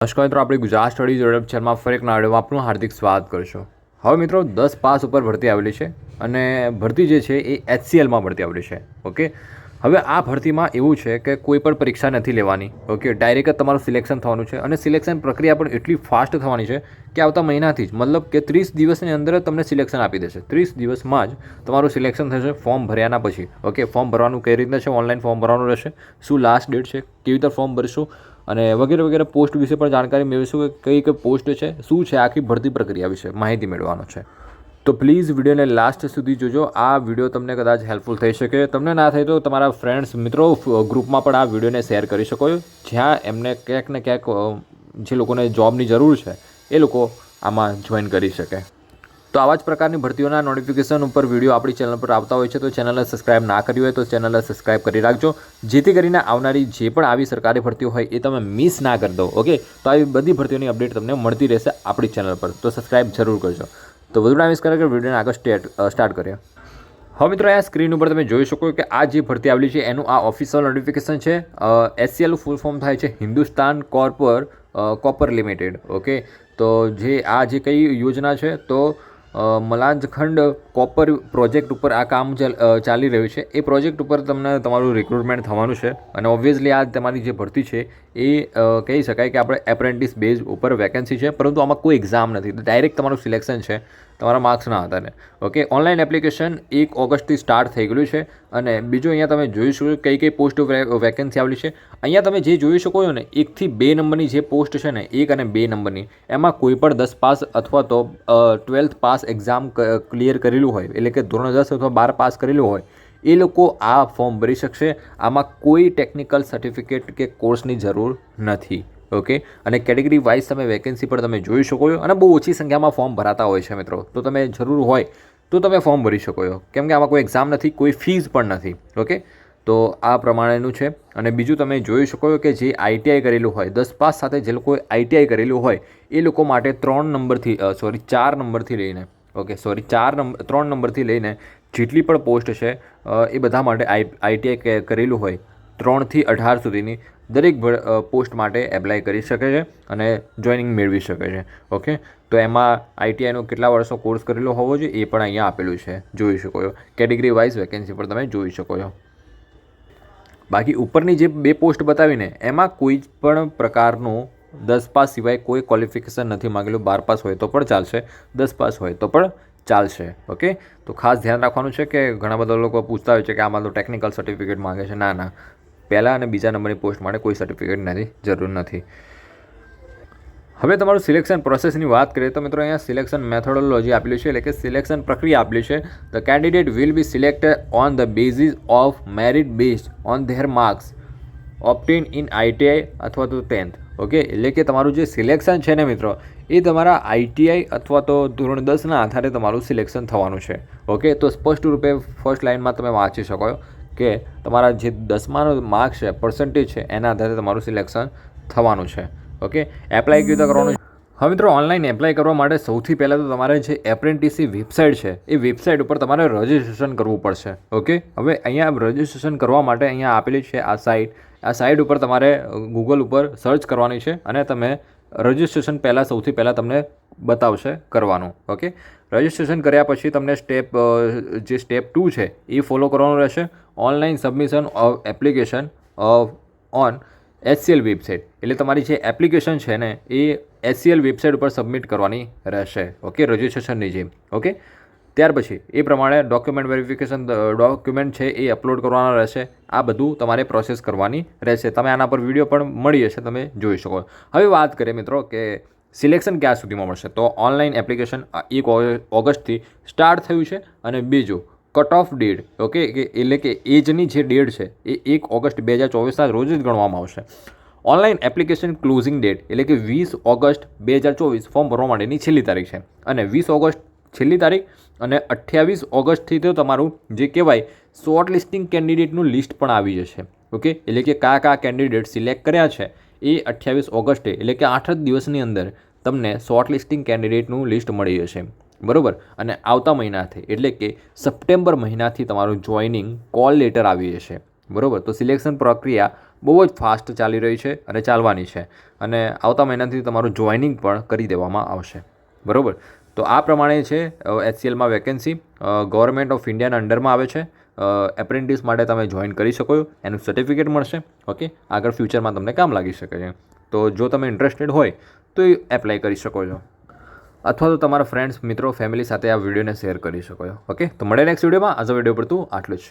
નમસ્કાર મિત્રો, આપણી ગુજરાત સ્ટડી યુટ્યુબ ચેનલમાં ફરી એક નવા આપનું હાર્દિક સ્વાગત કરશો. હવે મિત્રો, દસ પાસ ઉપર ભરતી આવેલી છે અને ભરતી જે છે એ એચસીએલમાં ભરતી આવેલી છે, ઓકે? હવે આ ભરતીમાં એવું છે કે કોઈ પણ પરીક્ષા નથી લેવાની, ઓકે? ડાયરેક્ટ તમારું સિલેક્શન થવાનું છે અને સિલેક્શન પ્રક્રિયા પણ એટલી ફાસ્ટ થવાની છે કે આવતા મહિનાથી જ, મતલબ કે ત્રીસ દિવસની અંદર તમને સિલેક્શન આપી દેશે. ત્રીસ દિવસમાં જ તમારું સિલેક્શન થશે ફોર્મ ભર્યાના પછી, ઓકે? ફોર્મ ભરવાનું કઈ રીતના છે? ઓનલાઈન ફોર્મ ભરવાનું રહેશે. શું લાસ્ટ ડેટ છે? કેવી રીતે ફોર્મ ભરશો? અને વગેરે વગેરે પોસ્ટ વિશે પણ જાણકારી મેળવીશું કે કઈ કઈ પોસ્ટ છે, શું છે આખી ભરતી પ્રક્રિયા વિશે માહિતી મેળવવાનો છે. તો પ્લીઝ વિડીયોને લાસ્ટ સુધી જોજો. આ વીડિયો તમને કદાચ હેલ્પફુલ થઈ શકે. તમને ના થાય તો તમારા ફ્રેન્ડ્સ મિત્રો ગ્રુપમાં પણ આ વિડીયોને શેર કરી શકો જ્યાં એમને ક્યાંક ને ક્યાંક જે લોકોને જોબની જરૂર છે, એ લોકો આમાં જોઈન કરી શકે. તો આવા જ પ્રકારની ભરતીઓના નોટિફિકેશન ઉપર વીડિયો આપણી ચેનલ પર આવતા હોય છે, તો ચેનલને સબસ્ક્રાઇબ ના કરી હોય તો ચેનલને સબસ્ક્રાઇબ કરી રાખજો. જેથી કરીને આવનારી જે પણ આવી સરકારી ભરતીઓ હોય એ તમે મિસ ના કરી દો ઓકે તો આવી બધી ભરતીઓની અપડેટ તમને મળતી રહેશે આપણી ચેનલ પર. તો સબસ્ક્રાઇબ જરૂર કરજો. તો વધુ ટાઈમ કરે કે વિડીયોને આગળ સ્ટેટ સ્ટાર્ટ કરીએ. હવે મિત્રો અહીંયા સ્ક્રીન ઉપર તમે જોઈ શકો કે આ જે ભરતી આવેલી છે, એનું આ ઓફિશિયલ નોટિફિકેશન છે. એસસીએલનું ફૂલ ફોર્મ થાય છે Hindustan copper copper limited okay તો જે આ જે કઈ યોજના છે, તો મલાજખંડ કોપર પ્રોજેક્ટ ઉપર આ કામ ચાલ- રહ્યું છે. એ પ્રોજેક્ટ ઉપર તમને તમારું રિક્રુટમેન્ટ થવાનું છે અને ઓબ્વિયસલી આ તમારી જે ભરતી છે એ કહી શકાય કે આપણે એપ્રેન્ટિસ બેઝ ઉપર વેકેન્સી છે, પરંતુ આમાં કોઈ એક્ઝામ નથી. ડાયરેક્ટ તમારું સિલેક્શન છે, તમારા માર્ક્સના આધારે. ઓકે ઓનલાઈન એપ્લિકેશન એક ઓગસ્ટથી સ્ટાર્ટ થઈ ગયું છે. અને બીજું અહીંયા તમે જોઈ શકો કઈ કઈ પોસ્ટ વેકેન્સી આવેલી છે. અહીંયા તમે જે જોઈ શકો છો ને, એકથી બે નંબરની જે પોસ્ટ છે ને, એક અને બે નંબરની, એમાં કોઈ પણ દસ પાસ અથવા તો ટ્વેલ્થ પાસ એક્ઝામ ક્લિયર કરેલું હોય, એટલે કે ધોરણ દસ અથવા બાર પાસ કરેલું હોય, એ લોકો આ ફોર્મ ભરી શકશે. આમાં કોઈ ટેકનિકલ સર્ટિફિકેટ કે કોર્સની જરૂર નથી ઓકે અને કેટેગરી વાઇઝ તમે વેકેન્સી પણ તમે જોઈ શકો છો, અને બહુ ઓછી સંખ્યામાં ફોર્મ ભરાતા હોય છે મિત્રો. તો તમે જરૂર હોય તો તમે ફોર્મ ભરી શકો છો. કેમ કે આમાં કોઈ એક્ઝામ નથી, કોઈ ફીસ પણ નથી. ઓકે તો આ પ્રમાણેનું છે. અને બીજું તમે જોઈ શકો છો કે જે આઈટીઆઈ કરેલું હોય, દસ પાસ સાથે જે લોકોએ આઈટીઆઈ કરેલું હોય, એ લોકો માટે ત્રણ નંબરથી સોરી ચાર નંબરથી લઈને ઓકે સોરી ચાર નંબર ત્રણ નંબરથી લઈને જેટલી પણ પોસ્ટ છે એ બધા માટે આઈ આઈટીઆઈ કરેલું હોય, ત્રણથી અઢાર સુધીની દરેક પોસ્ટ માટે એપ્લાય કરી શકે છે અને જોઈનિંગ મેળવી શકે છે. ઓકે? તો એમાં આઈટીઆઈનો કેટલા વર્ષનો કોર્સ કરેલો હોવો જોઈએ એ પણ અહીંયા આપેલું છે. જોઈ શકો છો. કેટેગરી વાઇઝ વેકેન્સી પર તમે જોઈ શકો છો. બાકી ઉપરની જે બે પોસ્ટ બતાવીને, એમાં કોઈ પણ પ્રકારનું દસ પાસ સિવાય કોઈ ક્વોલિફિકેશન નથી માંગેલું. બાર પાસ હોય તો પણ ચાલશે, દસ પાસ હોય તો પણ ચાલશે. ઓકે? તો ખાસ ધ્યાન રાખવાનું છે કે ઘણા બધા લોકો પૂછતા હોય છે કે આમાં તો ટેકનિકલ સર્ટિફિકેટ માંગે છે. ના ના. પહેલાં અને બીજા નંબરની પોસ્ટ માટે કોઈ સર્ટિફિકેટ નથી, જરૂર નથી. હવે તમારું સિલેક્શન પ્રોસેસની વાત કરીએ તો મિત્રો અહીંયા સિલેક્શન મેથોડોલોજી આપેલી છે, એટલે કે સિલેક્શન પ્રક્રિયા આપેલી છે. The candidate will be selected on the basis of merit based on their marks obtained in ITI અથવા તો ટેન્થ ઓકે એટલે કે તમારું જે સિલેક્શન છે ને મિત્રો, એ તમારા આઈટીઆઈ અથવા તો ધોરણ દસના આધારે તમારું સિલેક્શન થવાનું છે. ઓકે તો સ્પષ્ટ રૂપે ફર્સ્ટ લાઇનમાં તમે વાંચી શકો કે તમારા જે દસમાનો માર્ક છે પર્સન્ટેજ છે, એના આધારે તમારું સિલેક્શન થવાનું છે. ઓકે એપ્લાય કેવી રીતે કરવાનું છે? હવે મિત્રો ઓનલાઈન એપ્લાય કરવા માટે સૌથી પહેલાં તો તમારે જે એપ્રેન્ટિસની વેબસાઇટ છે, એ વેબસાઇટ ઉપર તમારે રજિસ્ટ્રેશન કરવું પડશે. ઓકે હવે અહીંયા રજિસ્ટ્રેશન કરવા માટે અહીંયા આપેલી છે આ સાઇટ આ સાઇટ ઉપર તમારે ગૂગલ ઉપર સર્ચ કરવાની છે અને તમે રજિસ્ટ્રેશન પહેલાં સૌથી પહેલાં તમને બતાવશે કરવાનું, ઓકે? રજિસ્ટ્રેશન કર્યા પછી તમને સ્ટેપ જે સ્ટેપ ટુ છે, એ ફોલો કરવાનું રહેશે. Online submission of application on HCL website. એટલે તમારી જે એપ્લિકેશન છે ને, એ એચસીએલ વેબસાઇટ ઉપર સબમિટ કરવાની રહેશે, ઓકે? રજિસ્ટ્રેશનની જેમ, ઓકે? ત્યાર પછી એ પ્રમાણે ડોક્યુમેન્ટ વેરિફિકેશન ડોક્યુમેન્ટ છે એ અપલોડ કરવાના રહેશે. આ બધું તમારે પ્રોસેસ કરવાની રહેશે. તમે આના પર વીડિયો પણ મળી હશે તમે જોઈ શકો. હવે વાત કરીએ મિત્રો કે સિલેક્શન ક્યાં સુધીમાં મળશે? તો ઓનલાઈન એપ્લિકેશન એક ઓગસ્ટથી સ્ટાર્ટ થયું છે અને બીજું કટ ઓફ ડેટ ઓકે કે એટલે કે એજની જે ડેટ છે એ એક ઓગસ્ટ બે હજાર ચોવીસના રોજ જ ગણવામાં આવશે. ઓનલાઈન એપ્લિકેશન ક્લોઝિંગ ડેટ એટલે કે વીસ ઓગસ્ટ બે હજાર ચોવીસ ફોર્મ ભરવા માટેની છેલ્લી તારીખ છે. અને વીસ ઓગસ્ટ છેલ્લી તારીખ અને અઠ્યાવીસ ઓગસ્ટથી તો તમારું જે કહેવાય શોર્ટ લિસ્ટિંગ કેન્ડિડેટનું લિસ્ટ પણ આવી જશે. ઓકે એટલે કે કયા કયા કેન્ડિડેટ સિલેક્ટ કર્યા છે એ અઠ્યાવીસ ઓગસ્ટે, એટલે કે આઠ જ દિવસની અંદર તમને શોર્ટ લિસ્ટિંગ કેન્ડિડેટનું લિસ્ટ મળી જશે. બરાબર? અને આવતા મહિનાથી, એટલે કે સપ્ટેમ્બર મહિનાથી તમારું જોઈનિંગ કોલ લેટર આવી જશે. બરાબર? તો સિલેક્શન પ્રક્રિયા બહુ જ ફાસ્ટ ચાલી રહી છે અને ચાલવાની છે. અને આવતા મહિનાથી તમારું જોઈનિંગ પણ કરી દેવામાં આવશે. બરાબર? તો આ પ્રમાણે છે એચસીએલમાં વેકેન્સી ગવર્મેન્ટ ઓફ ઇન્ડિયાના અંડરમાં આવે છે. એપ્રેન્ટિસ માટે તમે જોઈન કરી શકો એનું સર્ટિફિકેટ મળશે. ઓકે? આગળ ફ્યુચરમાં તમને કામ લાગી શકે છે. તો જો તમે ઇન્ટરેસ્ટેડ હોય, તો એ એપ્લાય કરી શકો છો. અથવા તો તમારા ફ્રેન્ડ્સ મિત્રો ફેમિલી સાથે આ વિડીયોને શેર કરી શકો છો. ઓકે? તો મળે નેક્સ્ટ વિડીયોમાં આજે વીડિયો પડતું આટલું જ.